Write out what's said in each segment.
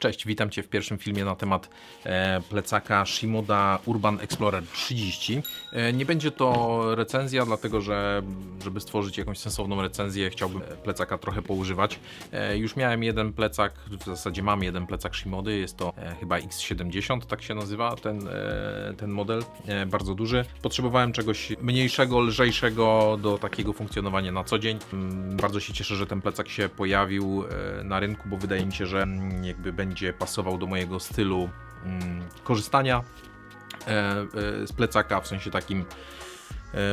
Cześć, witam Cię w pierwszym filmie na temat e, plecaka Shimoda Urban Explorer 30. E, nie będzie to recenzja, dlatego że żeby stworzyć jakąś sensowną recenzję, chciałbym plecaka trochę poużywać. E, już miałem jeden plecak, w zasadzie mam jeden plecak Shimody, jest to e, chyba X70, tak się nazywa ten, e, ten model, e, bardzo duży. Potrzebowałem czegoś mniejszego, lżejszego do takiego funkcjonowania na co dzień. Mm, Bardzo się cieszę, że ten plecak się pojawił e, na rynku, bo wydaje mi się, że mm, jakby będzie pasował do mojego stylu mm, korzystania e, e, z plecaka, w sensie takim,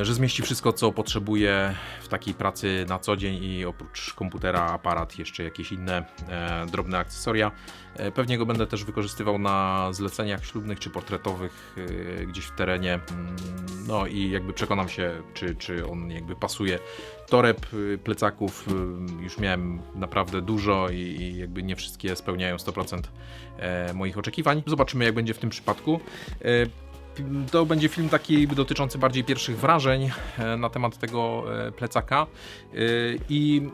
że zmieści wszystko, co potrzebuję w takiej pracy na co dzień i oprócz komputera, aparat, jeszcze jakieś inne e, drobne akcesoria. E, Pewnie go będę też wykorzystywał na zleceniach ślubnych czy portretowych e, gdzieś w terenie. Mm, No i jakby przekonam się, czy, czy on jakby pasuje. Toreb y, plecaków y, już miałem naprawdę dużo i, i jakby nie wszystkie spełniają 100% e, moich oczekiwań. Zobaczymy jak będzie w tym przypadku. To będzie film taki dotyczący bardziej pierwszych wrażeń e, na temat tego e, plecaka. E, i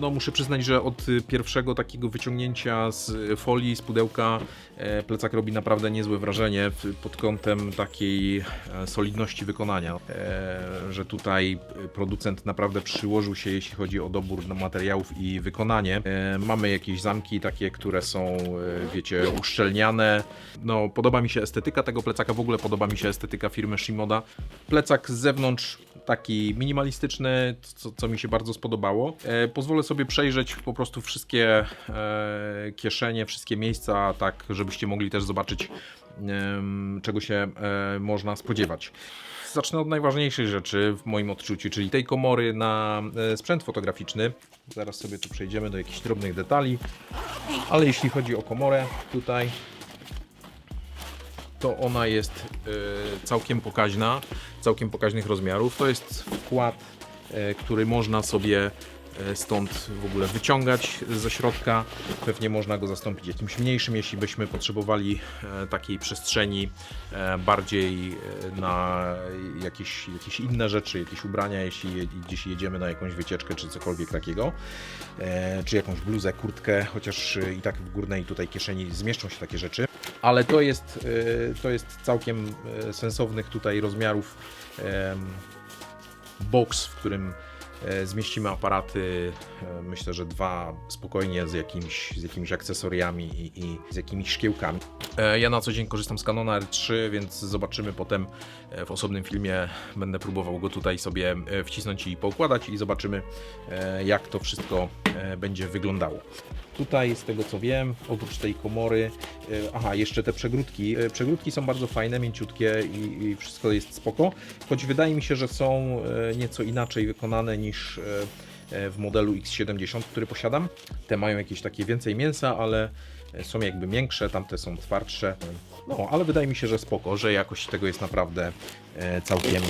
no muszę przyznać, że od pierwszego takiego wyciągnięcia z folii, z pudełka plecak robi naprawdę niezłe wrażenie pod kątem takiej e, solidności wykonania, e, że tutaj producent naprawdę przyłożył się jeśli chodzi o dobór materiałów i wykonanie. E, Mamy jakieś zamki takie, które są e, wiecie uszczelniane. No podoba mi się estetyka tego plecaka, w ogóle podoba mi się estetyka firmy Shimoda. Plecak z zewnątrz taki minimalistyczny, co, co mi się bardzo spodobało. E, pozwolę sobie przejrzeć po prostu wszystkie e, kieszenie, wszystkie miejsca, tak żebyście mogli też zobaczyć, em, czego się e, można spodziewać. Zacznę od najważniejszej rzeczy w moim odczuciu, czyli tej komory na e, sprzęt fotograficzny. Zaraz sobie tu przejdziemy do jakichś drobnych detali, ale jeśli chodzi o komorę tutaj, to ona jest e, całkiem pokaźna, całkiem pokaźnych rozmiarów. To jest wkład, e, który można sobie stąd w ogóle wyciągać ze środka. Pewnie można go zastąpić jakimś mniejszym, jeśli byśmy potrzebowali e, takiej przestrzeni e, bardziej e, na jakieś, jakieś inne rzeczy, jakieś ubrania, jeśli je- gdzieś jedziemy na jakąś wycieczkę czy cokolwiek takiego, e, czy jakąś bluzę, kurtkę, chociaż e, i tak w górnej tutaj kieszeni zmieszczą się takie rzeczy ale to jest, to jest całkiem sensownych tutaj rozmiarów box, w którym e, zmieścimy aparaty, e, myślę, że dwa spokojnie z, jakimś, z jakimiś akcesoriami i, i z jakimiś szkiełkami. E, Ja na co dzień korzystam z Canona R3, więc zobaczymy potem e, w osobnym filmie. Będę próbował go tutaj sobie e, wcisnąć i poukładać i zobaczymy e, jak to wszystko e, będzie wyglądało. Tutaj z tego co wiem, oprócz tej komory, e, aha, jeszcze te przegródki. E, Przegródki są bardzo fajne, mięciutkie i, i wszystko jest spoko, choć wydaje mi się, że są e, nieco inaczej wykonane niż w modelu X70, który posiadam. Te mają jakieś takie więcej mięsa, ale są jakby miększe, tamte są twardsze. No, ale wydaje mi się, że spoko, że jakość tego jest naprawdę całkiem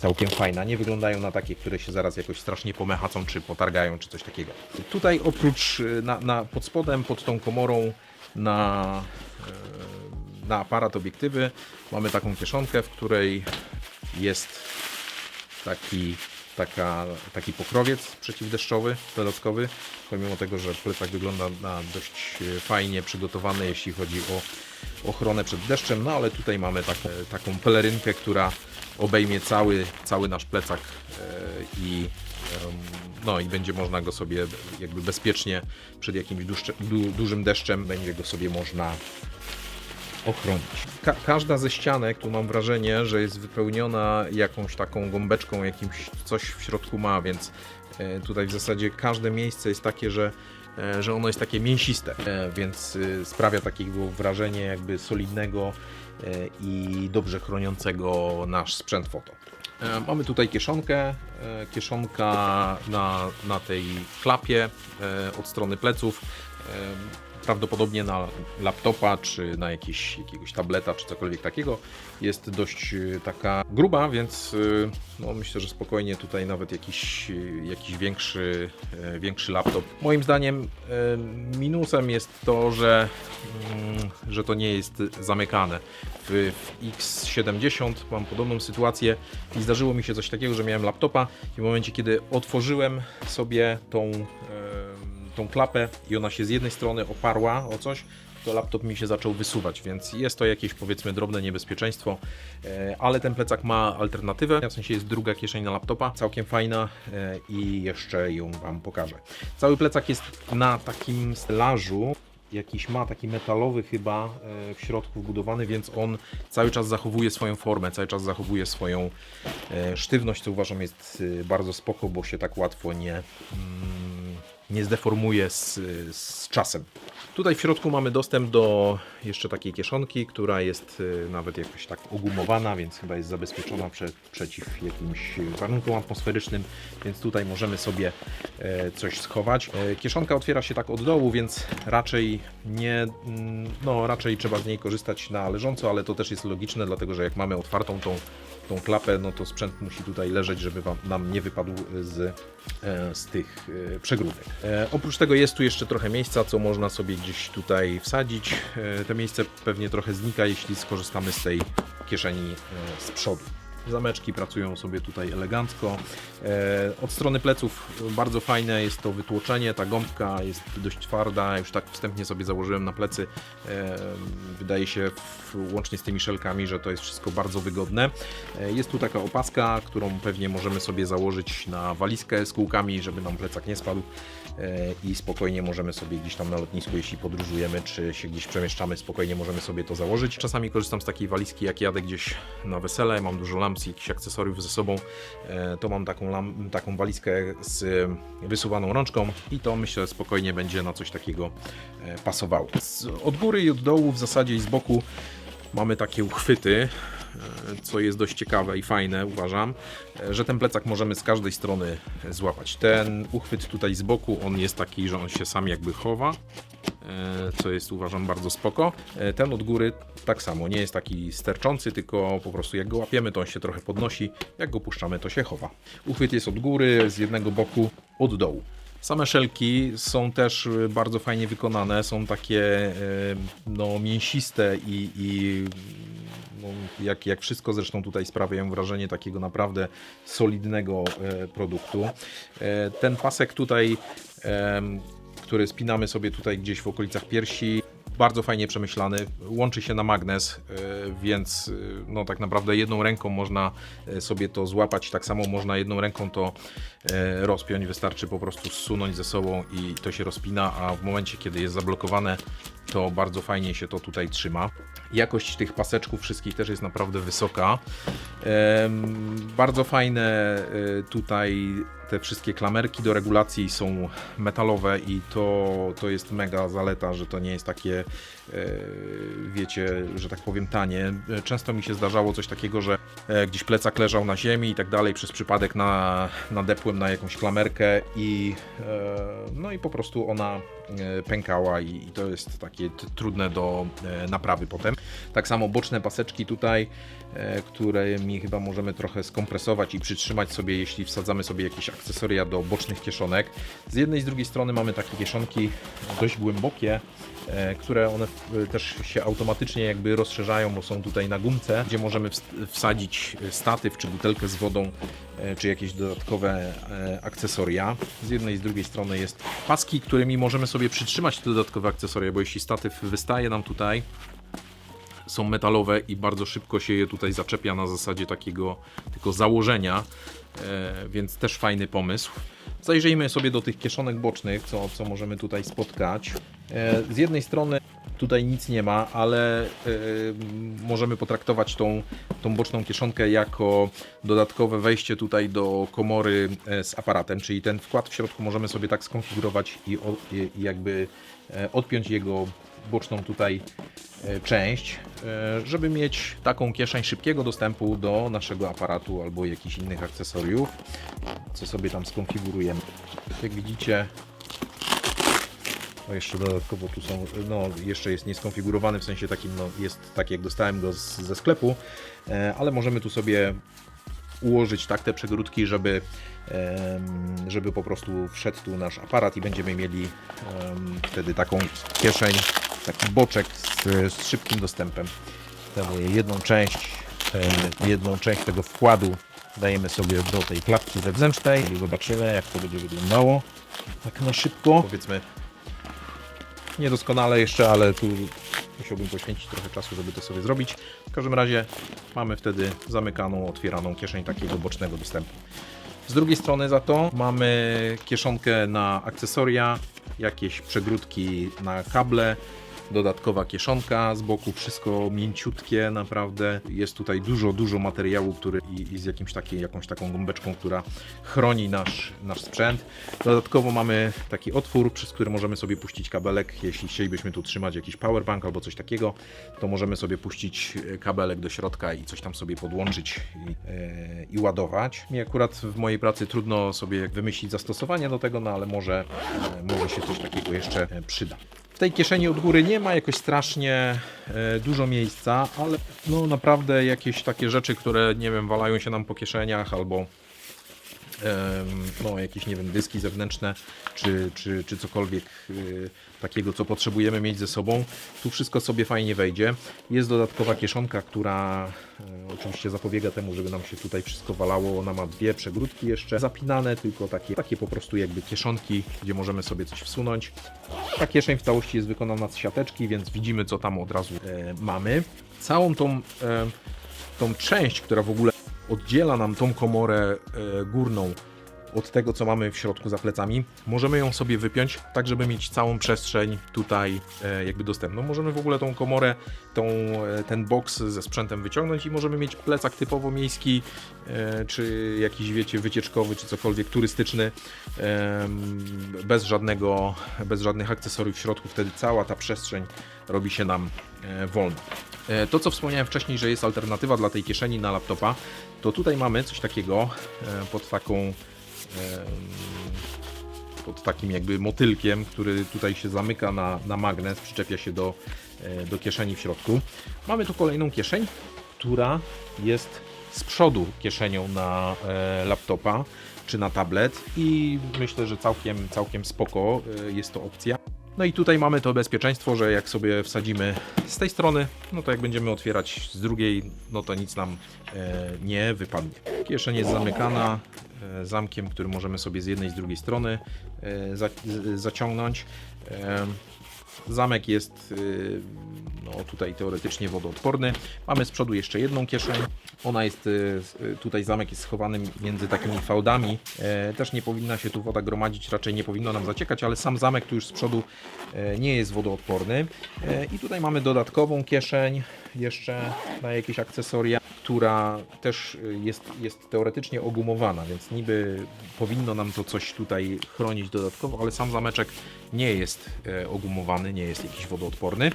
całkiem fajna. Nie wyglądają na takie, które się zaraz jakoś strasznie pomechacą, czy potargają, czy coś takiego. Tutaj oprócz y, na, na, pod spodem, pod tą komorą na, e, na aparat obiektywy mamy taką kieszonkę, w której jest taki, taka, taki pokrowiec przeciwdeszczowy, dodatkowy, pomimo tego, że plecak wygląda na dość e, fajnie przygotowany, jeśli chodzi o ochronę przed deszczem, no ale tutaj mamy tak, taką pelerynkę, która obejmie cały, cały nasz plecak e, i no i będzie można go sobie jakby bezpiecznie przed jakimś duszcze, du, dużym deszczem będzie go sobie można ochronić. Ka każda ze ścianek, tu mam wrażenie, że jest wypełniona jakąś taką gąbeczką, jakimś coś w środku ma, więc e, tutaj w zasadzie każde miejsce jest takie, że e, że ono jest takie mięsiste, więc sprawia takiego wrażenie jakby solidnego i dobrze chroniącego nasz sprzęt foto. E, Mamy tutaj kieszonkę, e, kieszonka na, na tej klapie e, od strony pleców. Prawdopodobnie na laptopa, czy na jakiś, jakiegoś tableta, czy cokolwiek takiego. Jest dość e, taka gruba, więc e, no, myślę, że spokojnie tutaj nawet jakiś, e, jakiś większy, większy laptop. Moim zdaniem minusem jest to, że, mm, że to nie jest zamykane. W, w X70 mam podobną sytuację i zdarzyło mi się coś takiego, że miałem laptopa i w momencie, kiedy otworzyłem sobie tą, tą klapę i ona się z jednej strony oparła o coś, to laptop mi się zaczął wysuwać, więc jest to jakieś powiedzmy drobne niebezpieczeństwo, e, ale ten plecak ma alternatywę, w sensie jest druga kieszeń na laptopa, całkiem fajna e, i jeszcze ją Wam pokażę. Cały plecak jest na takim stelażu, jakiś ma taki metalowy chyba e, w środku wbudowany, więc on cały czas zachowuje swoją formę, cały czas zachowuje swoją sztywność, co uważam jest bardzo spoko, bo się tak łatwo nie, mm, nie zdeformuje z, z czasem. Tutaj w środku mamy dostęp do jeszcze takiej kieszonki, która jest e, nawet jakoś tak ogumowana, więc chyba jest zabezpieczona prze, przeciw jakimś warunkom atmosferycznym, więc tutaj możemy sobie e, coś schować. E, Kieszonka otwiera się tak od dołu, więc raczej nie, mm, no raczej trzeba z niej korzystać na leżąco, ale to też jest logiczne, dlatego że jak mamy otwartą tą, tą klapę, no to sprzęt musi tutaj leżeć, żeby wam, nam nie wypadł z, e, z tych e, przegródek. E, Oprócz tego jest tu jeszcze trochę miejsca, co można sobie gdzieś tutaj wsadzić. To miejsce pewnie trochę znika, jeśli skorzystamy z tej kieszeni z przodu. Zameczki pracują sobie tutaj elegancko. E, Od strony pleców bardzo fajne jest to wytłoczenie, ta gąbka jest dość twarda, już tak wstępnie sobie założyłem na plecy. E, Wydaje się łącznie z tymi szelkami, że to jest wszystko bardzo wygodne. E, Jest tu taka opaska, którą pewnie możemy sobie założyć na walizkę z kółkami, żeby nam plecak nie spadł i spokojnie możemy sobie gdzieś tam na lotnisku, jeśli podróżujemy, czy się gdzieś przemieszczamy, spokojnie możemy sobie to założyć. Czasami korzystam z takiej walizki, jak jadę gdzieś na wesele, mam dużo lamp, jakichś akcesoriów ze sobą, e, to mam taką, taką walizkę z wysuwaną rączką i to myślę spokojnie będzie na coś takiego e, pasowało. Od góry i od dołu w zasadzie i z boku mamy takie uchwyty, e, co jest dość ciekawe i fajne, uważam, e, że ten plecak możemy z każdej strony złapać. Ten uchwyt tutaj z boku, on jest taki, że on się sam jakby chowa, e, co jest uważam bardzo spoko. E, Ten od góry tak samo, nie jest taki sterczący, tylko po prostu jak go łapiemy, to on się trochę podnosi, jak go puszczamy, to się chowa. Uchwyt jest od góry, z jednego boku, od dołu. Same szelki są też bardzo fajnie wykonane, są takie e, no, mięsiste i, i no, jak, jak wszystko zresztą tutaj sprawiają wrażenie takiego naprawdę solidnego e, produktu. E, Ten pasek tutaj, który spinamy sobie tutaj gdzieś w okolicach piersi, bardzo fajnie przemyślany, łączy się na magnes, e, więc e, no tak naprawdę jedną ręką można e, sobie to złapać, tak samo można jedną ręką to rozpiąć, wystarczy po prostu zsunąć ze sobą i to się rozpina, a w momencie kiedy jest zablokowane, to bardzo fajnie się to tutaj trzyma. Jakość tych paseczków wszystkich też jest naprawdę wysoka. Bardzo fajne tutaj te wszystkie klamerki do regulacji są metalowe i to, to jest mega zaleta, że to nie jest takie, e, wiecie, że tak powiem, tanie. E, Często mi się zdarzało coś takiego, że e, gdzieś plecak leżał na ziemi i tak dalej, przez przypadek na, nadepłem na jakąś klamerkę i no i po prostu ona pękała i, i to jest takie trudne do naprawy potem. Tak samo boczne paseczki tutaj, które mi chyba możemy trochę skompresować i przytrzymać sobie, jeśli wsadzamy sobie jakieś akcesoria do bocznych kieszonek. Z jednej i z drugiej strony mamy takie kieszonki dość głębokie, e, które one e, też się automatycznie jakby rozszerzają, bo są tutaj na gumce, gdzie możemy ws- wsadzić statyw czy butelkę z wodą, e, czy jakieś dodatkowe e, akcesoria. Z jednej i z drugiej strony jest paski, którymi możemy sobie przytrzymać te dodatkowe akcesoria, bo jeśli statyw wystaje nam tutaj, są metalowe i bardzo szybko się je tutaj zaczepia na zasadzie takiego tylko założenia, e, więc też fajny pomysł. Zajrzyjmy sobie do tych kieszonek bocznych, co, co możemy tutaj spotkać. E, z jednej strony tutaj nic nie ma, ale e, możemy potraktować tą, tą boczną kieszonkę jako dodatkowe wejście tutaj do komory e, z aparatem, czyli ten wkład w środku możemy sobie tak skonfigurować i, i, jakby e, odpiąć jego boczną tutaj e, część, e, żeby mieć taką kieszeń szybkiego dostępu do naszego aparatu albo jakichś innych akcesoriów, co sobie tam skonfigurujemy. Jak widzicie, no jeszcze dodatkowo tu są, no jeszcze jest nieskonfigurowany, w sensie takim, no jest tak jak dostałem go z, ze sklepu, e, ale możemy tu sobie ułożyć tak te przegródki, żeby, żeby po prostu wszedł tu nasz aparat i będziemy mieli wtedy taką kieszeń, taki boczek z, z szybkim dostępem. Daję jedną część, jedną część tego wkładu dajemy sobie do tej klapki zewnętrznej i zobaczymy jak to będzie wyglądało tak na szybko. Powiedzmy niedoskonale jeszcze, ale tu musiałbym poświęcić trochę czasu, żeby to sobie zrobić. W każdym razie mamy wtedy zamykaną, otwieraną kieszeń takiego bocznego dostępu. Z drugiej strony za to mamy kieszonkę na akcesoria, jakieś przegródki na kable, dodatkowa kieszonka z boku, wszystko mięciutkie naprawdę. Jest tutaj dużo, dużo materiału, który i, i z jakimś takiej, jakąś taką gąbeczką, która chroni nasz, nasz sprzęt. Dodatkowo mamy taki otwór, przez który możemy sobie puścić kabelek. Jeśli chcielibyśmy tu trzymać jakiś powerbank albo coś takiego, to możemy sobie puścić e, kabelek do środka i coś tam sobie podłączyć i, e, i ładować. Mi akurat w mojej pracy trudno sobie wymyślić zastosowanie do tego, no ale może, e, może się coś takiego jeszcze przyda. Tej kieszeni od góry nie ma jakoś strasznie e, dużo miejsca, ale no naprawdę jakieś takie rzeczy, które nie wiem, walają się nam po kieszeniach albo no, jakieś, nie wiem, dyski zewnętrzne, czy, czy, czy cokolwiek y, takiego, co potrzebujemy mieć ze sobą. Tu wszystko sobie fajnie wejdzie. Jest dodatkowa kieszonka, która e, oczywiście zapobiega temu, żeby nam się tutaj wszystko walało. Ona ma dwie przegródki jeszcze zapinane, tylko takie, takie po prostu jakby kieszonki, gdzie możemy sobie coś wsunąć. Ta kieszeń w całości jest wykonana z siateczki, więc widzimy, co tam od razu e, mamy. Całą tą, e, tą część, która w ogóle oddziela nam tą komorę e, górną od tego, co mamy w środku za plecami, możemy ją sobie wypiąć, tak żeby mieć całą przestrzeń tutaj e, jakby dostępną. Możemy w ogóle tą komorę, tą, e, ten boks ze sprzętem wyciągnąć i możemy mieć plecak typowo miejski, czy jakiś, wiecie, wycieczkowy, czy cokolwiek turystyczny, bez żadnego, bez żadnych akcesoriów w środku. Wtedy cała ta przestrzeń robi się nam wolna. To, co wspomniałem wcześniej, że jest alternatywa dla tej kieszeni na laptopa, to tutaj mamy coś takiego e, pod taką em, pod takim jakby motylkiem, który tutaj się zamyka na, na magnes, przyczepia się do, e, do kieszeni w środku. Mamy tu kolejną kieszeń, która jest z przodu kieszenią na e, laptopa czy na tablet i myślę, że całkiem, całkiem spoko e, jest to opcja. No i tutaj mamy to bezpieczeństwo, że jak sobie wsadzimy z tej strony, no to jak będziemy otwierać z drugiej, no to nic nam e, nie wypadnie. Kieszeń jest zamykana e, zamkiem, który możemy sobie z jednej i z drugiej strony e, za, z, zaciągnąć. E, Zamek jest y, no, tutaj teoretycznie wodoodporny. Mamy z przodu jeszcze jedną kieszeń. Ona jest y, y, tutaj zamek jest schowany między takimi fałdami. E, Też nie powinna się tu woda gromadzić, raczej nie powinno nam zaciekać, ale sam zamek tu już z przodu e, nie jest wodoodporny. E, I tutaj mamy dodatkową kieszeń jeszcze na jakieś akcesoria, która też y, jest, jest teoretycznie ogumowana, więc niby powinno nam to coś tutaj chronić dodatkowo, ale sam zameczek nie jest ogumowany, nie jest jakiś wodoodporny.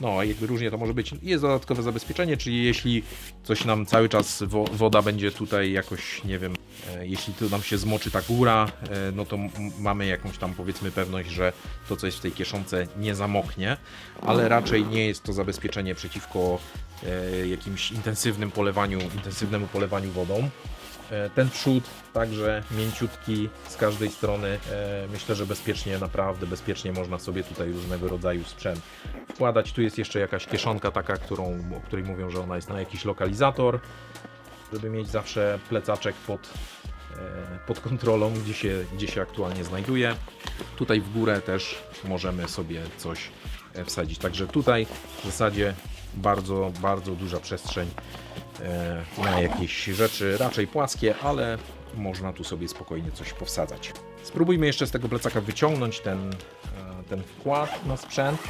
No, jakby różnie to może być. Jest dodatkowe zabezpieczenie, czyli jeśli coś nam cały czas wo woda będzie tutaj jakoś, nie wiem, e, jeśli tu nam się zmoczy ta góra, e, no to mamy jakąś tam powiedzmy pewność, że to, co jest w tej kieszonce nie zamoknie, ale raczej nie jest to zabezpieczenie przeciwko e, jakimś intensywnym polewaniu, intensywnemu polewaniu wodą. E, Ten przód także mięciutki z każdej strony. E, Myślę, że bezpiecznie, naprawdę bezpiecznie można sobie tutaj różnego rodzaju sprzęt wkładać. Tu jest jeszcze jakaś kieszonka taka, którą, o której mówią, że ona jest na jakiś lokalizator, żeby mieć zawsze plecaczek pod, e, pod kontrolą, gdzie się, gdzie się aktualnie znajduje. Tutaj w górę też możemy sobie coś wsadzić. Także tutaj w zasadzie bardzo, bardzo duża przestrzeń na jakieś rzeczy, raczej płaskie, ale można tu sobie spokojnie coś powsadzać. Spróbujmy jeszcze z tego plecaka wyciągnąć ten, e, ten wkład na sprzęt.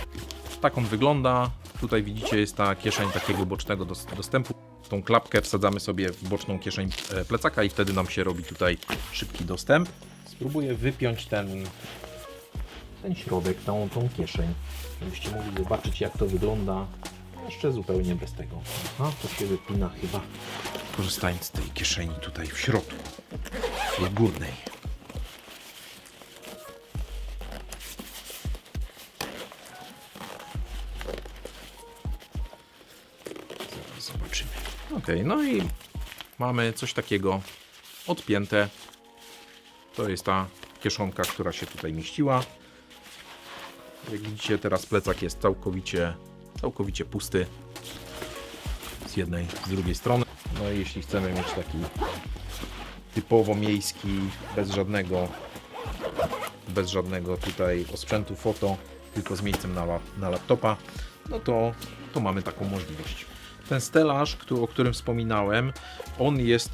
Tak on wygląda. Tutaj widzicie jest ta kieszeń takiego bocznego dos- dostępu. Tą klapkę wsadzamy sobie w boczną kieszeń e, plecaka i wtedy nam się robi tutaj szybki dostęp. Spróbuję wypiąć ten, ten środek, tą, tą kieszeń, żebyście mogli zobaczyć jak to wygląda jeszcze zupełnie bez tego. Aha, to się wypina chyba. Korzystając z tej kieszeni tutaj w środku, tej górnej. Zobaczymy. Ok, no i mamy coś takiego odpięte. To jest ta kieszonka, która się tutaj mieściła. Jak widzicie, teraz plecak jest całkowicie, całkowicie pusty z jednej, z drugiej strony. No i jeśli chcemy mieć taki typowo miejski, bez żadnego, bez żadnego tutaj osprzętu foto, tylko z miejscem na, na laptopa, no to, to mamy taką możliwość. Ten stelaż, któ- o którym wspominałem, on jest,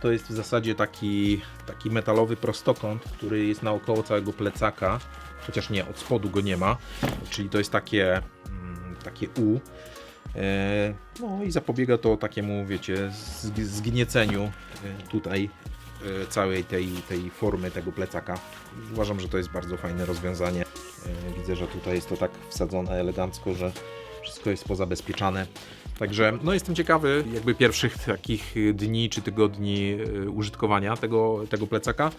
to jest w zasadzie taki, taki metalowy prostokąt, który jest naokoło całego plecaka, chociaż nie, od spodu go nie ma, czyli to jest takie, takie U. E, No i zapobiega to takiemu, wiecie, zg- zgnieceniu e, tutaj e, całej tej, tej formy tego plecaka. Uważam, że to jest bardzo fajne rozwiązanie. Widzę, że tutaj jest to tak wsadzone elegancko, że wszystko jest pozabezpieczane. Także no jestem ciekawy jakby pierwszych takich dni czy tygodni użytkowania tego, tego plecaka.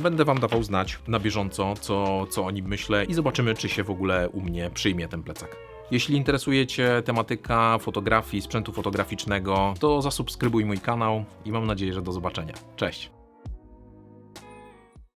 Będę Wam dawał znać na bieżąco, co, co o nim myślę i zobaczymy, czy się w ogóle u mnie przyjmie ten plecak. Jeśli interesuje Cię tematyka fotografii, sprzętu fotograficznego, to zasubskrybuj mój kanał i mam nadzieję, że do zobaczenia. Cześć!